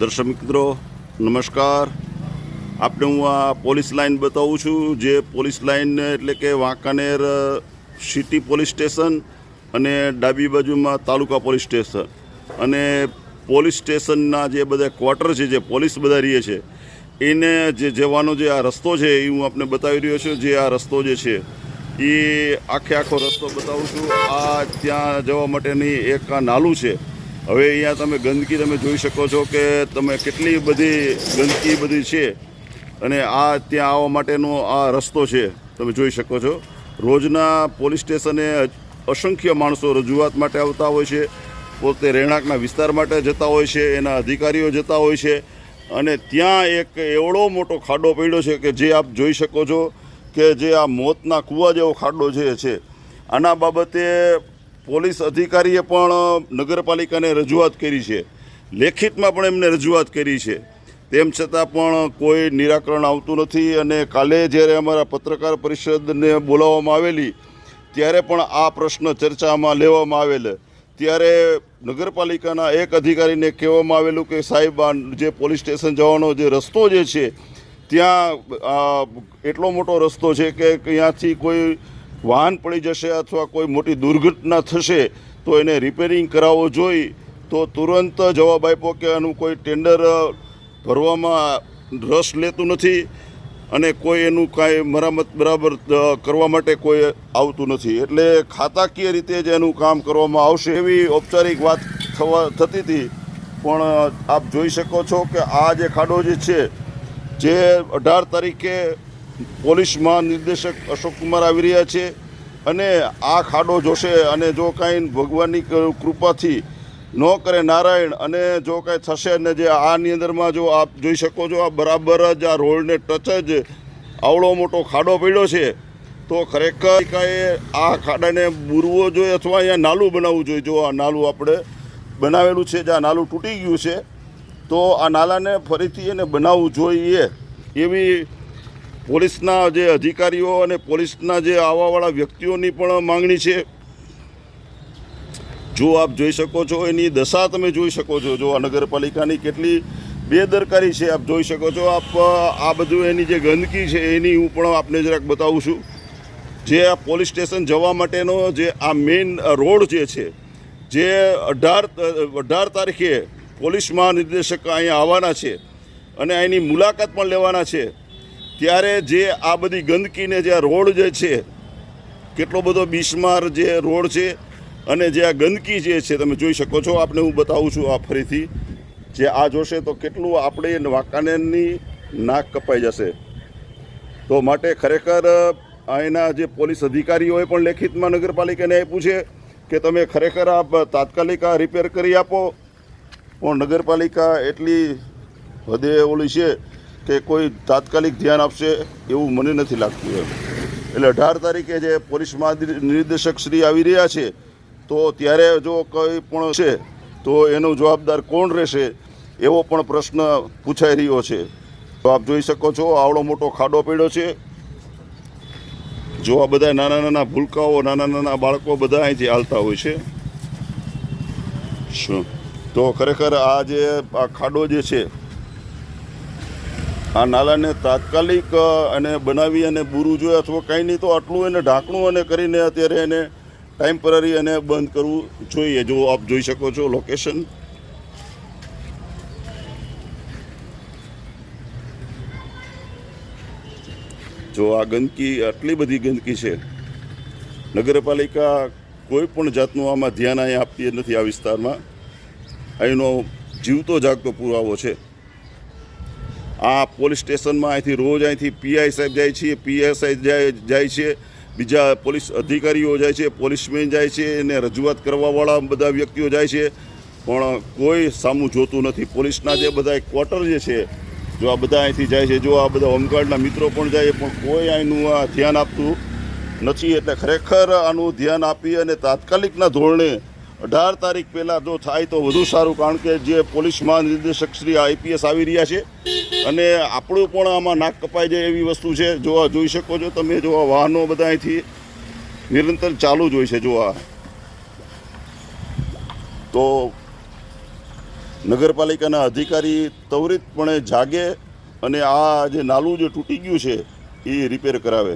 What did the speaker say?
દર્શક મિત્રો, નમસ્કાર. આપને હું આ પોલીસ લાઇન બતાવું છું, જે પોલીસ લાઇન એટલે કે વાંકાનેર સિટી પોલીસ સ્ટેશન અને ડાબી બાજુમાં તાલુકા પોલીસ સ્ટેશન. અને પોલીસ સ્ટેશનના જે બધા ક્વાર્ટર છે, જે પોલીસ બધા રહીએ છે, એને જે જવાનો જે આ રસ્તો છે, એ હું આપને બતાવી રહ્યો છું. જે આ રસ્તો જે છે, એ આખે આખો રસ્તો બતાવું છું. આ ત્યાં જવા માટેની એક આ નાલું છે હવે અહીંયા તમે ગંદકી તમે જોઈ શકો છો કે તમે કેટલી બધી ગંદકી બધી છે અને આ ત્યાં આવવા માટેનો આ રસ્તો છે, તમે જોઈ શકો છો. રોજના પોલીસ સ્ટેશને અસંખ્ય માણસો રજૂઆત માટે આવતા હોય છે, પોતે રહેણાંકના વિસ્તાર માટે જતા હોય છે, એના અધિકારીઓ જતા હોય છે અને ત્યાં એક એવડો મોટો ખાડો પડ્યો છે કે જે આપ જોઈ શકો છો કે જે આ મોતના કૂવા જેવો ખાડો જે છે. આના બાબતે પોલીસ અધિકારીએ પણ નગરપાલિકાને રજૂઆત કરી છે. લેખિતમાં પણ એમને રજૂઆત કરી છે. તેમ છતાં પણ કોઈ નિરાકરણ આવતું નથી અને કાલે જ્યારે અમારા પત્રકાર પરિષદને બોલાવવામાં આવેલી, ત્યારે પણ આ પ્રશ્ન ચર્ચામાં લેવામાં આવેલ. ત્યારે નગરપાલિકાના એક અધિકારીને કહેવામાં આવેલું કે સાહેબ જે પોલીસ સ્ટેશન જવાનો જે રસ્તો જે છે, ત્યાં એટલો મોટો રસ્તો છે કે ત્યાંથી કોઈ વાહન પડી જશે અથવા કોઈ મોટી દુર્ઘટના થશે, તો એને રિપેરિંગ કરાવવો જોઈ, તો તુરંત જવાબ આપ્યો કે આનું કોઈ ટેન્ડર ભરવામાં રસ લેતું નથી અને કોઈ એનું કાંઈ મરામત બરાબર કરવા માટે કોઈ આવતું નથી. એટલે ખાતાકીય રીતે જ એનું કામ કરવામાં આવશે એવી ઔપચારિક વાત થવા, થતી હતી. પણ આપ જોઈ શકો છો કે આ જે ખાડો જે છે, જે અઢાર તારીખે પોલીસ મહાનિર્દેશક અશોક કુમાર આવી રહ્યા છે અને આ ખાડો જોશે અને જો કાંઈ ભગવાનની કૃપાથી ન કરે નારાયણ અને જો કાંઈ થશે ને જે આની અંદરમાં જો આપ જોઈ શકો છો, આ બરાબર જ આ રોડને ટચ જ આવડો મોટો ખાડો પડ્યો છે. તો ખરેખર કાંઈ આ ખાડાને બૂરવો જોઈએ અથવા અહીંયા નાલું બનાવવું જોઈએ. જો આ નાલું આપણે બનાવેલું છે, જે આ નાલું તૂટી ગયું છે, તો આ નાલાને ફરીથી એને બનાવવું જોઈએ એવી પોલીસના જે અધિકારીઓ અને પોલીસના જે આવવાવાળા વ્યક્તિઓની પણ માંગણી છે. જો આપ જોઈ શકો છો, એની દશા તમે જોઈ શકો છો. જો નગરપાલિકાની કેટલી બેદરકારી છે, આપ જોઈ શકો છો. આપ, આ બધું એની જે ગંદકી છે, એની હું પણ આપને જરાક બતાવું છું. જે આ પોલીસ સ્ટેશન જવા માટેનો જે આ મેઇન રોડ જે છે, જે અઢાર અઢાર તારીખે પોલીસ મહાનિર્દેશક અહીંયા આવવાના છે અને અહીંની મુલાકાત પણ લેવાના છે. ત્યારે જે આ બધી ગંદકીને જે આ રોડ જે છે, કેટલો બધો બિસ્માર જે રોડ છે અને જે આ ગંદકી જે છે, તમે જોઈ શકો છો, આપને હું બતાવું છું આ ફરીથી. જે આ જોશે તો કેટલું આપણે વાંકાનેરની નાક કપાઈ જશે. તો માટે ખરેખર અહીંના જે પોલીસ અધિકારીઓએ પણ લેખિતમાં નગરપાલિકાને આપ્યું છે કે તમે ખરેખર આ તાત્કાલિક રિપેર કરી આપો. પણ નગરપાલિકા એટલી હદે ઓલી છે કે કોઈ તાત્કાલિક ધ્યાન આપશે એવું મને નથી લાગતું એમ. એટલે અઢાર તારીખે જે પોલીસ મહાનિર્દેશક શ્રી આવી રહ્યા છે, તો ત્યારે જો કંઈ પણ છે, તો એનો જવાબદાર કોણ રહેશે, એવો પણ પ્રશ્ન પૂછાઈ રહ્યો છે. તો આપ જોઈ શકો છો, આવડો મોટો ખાડો પડ્યો છે. જો આ બધા નાના નાના ભૂલકાઓ, નાના નાના બાળકો બધા અહીંથી હાલતા હોય છે. શું? તો ખરેખર આ જે આ ખાડો જે છે આ નાલાને તાત્કાલિક અને બનાવી અને બૂરું જોઈએ અથવા કંઈ નહીં તો આટલું એને ઢાંકણું અને કરીને અત્યારે એને ટેમ્પરરી અને બંધ કરવું જોઈએ. જો આપ જોઈ શકો છો લોકેશન જો આ ગંદકી, આટલી બધી ગંદકી છે, નગરપાલિકા કોઈ પણ જાતનું આમાં ધ્યાન અહીંયા આપતી નથી આ વિસ્તારમાં. અહીંનો જીવતો જાગતો પુરાવો છે. આ પોલીસ સ્ટેશનમાં અહીંથી રોજ અહીંથી પીઆઈ સાહેબ જાય છે પીએસઆઈ જાય જાય છે, બીજા પોલીસ અધિકારીઓ જાય છે, પોલીસમેન જાય છે અને રજૂઆત કરવાવાળા બધા વ્યક્તિઓ જાય છે. પણ કોઈ સામું જોતું નથી. પોલીસના જે બધા ક્વાર્ટર જે છે, જો આ બધા અહીંથી જાય છે, જો આ બધા હોમગાર્ડના મિત્રો પણ જાય પણ કોઈ અહીંનું આ ધ્યાન આપતું નથી. એટલે ખરેખર આનું ધ્યાન આપી અને તાત્કાલિકના ધોરણે અઢાર તારીખ પહેલાં જો થાય તો વધુ સારું. કારણ કે જે પોલીસ મહાનિર્દેશક શ્રી આઈપીએસ આવી રહ્યા છે અને આપણું પણ આમાં નાક કપાઈ જાય એવી વસ્તુ છે. જોવા જોઈ શકો છો તમે જોવા વાહનો બધા અહીંથી નિરંતર ચાલુ જ હોય છે જોવા તો નગરપાલિકાના અધિકારી ત્વરિતપણે જાગે અને આ જે નાલું જે તૂટી ગયું છે, એ રિપેર કરાવે.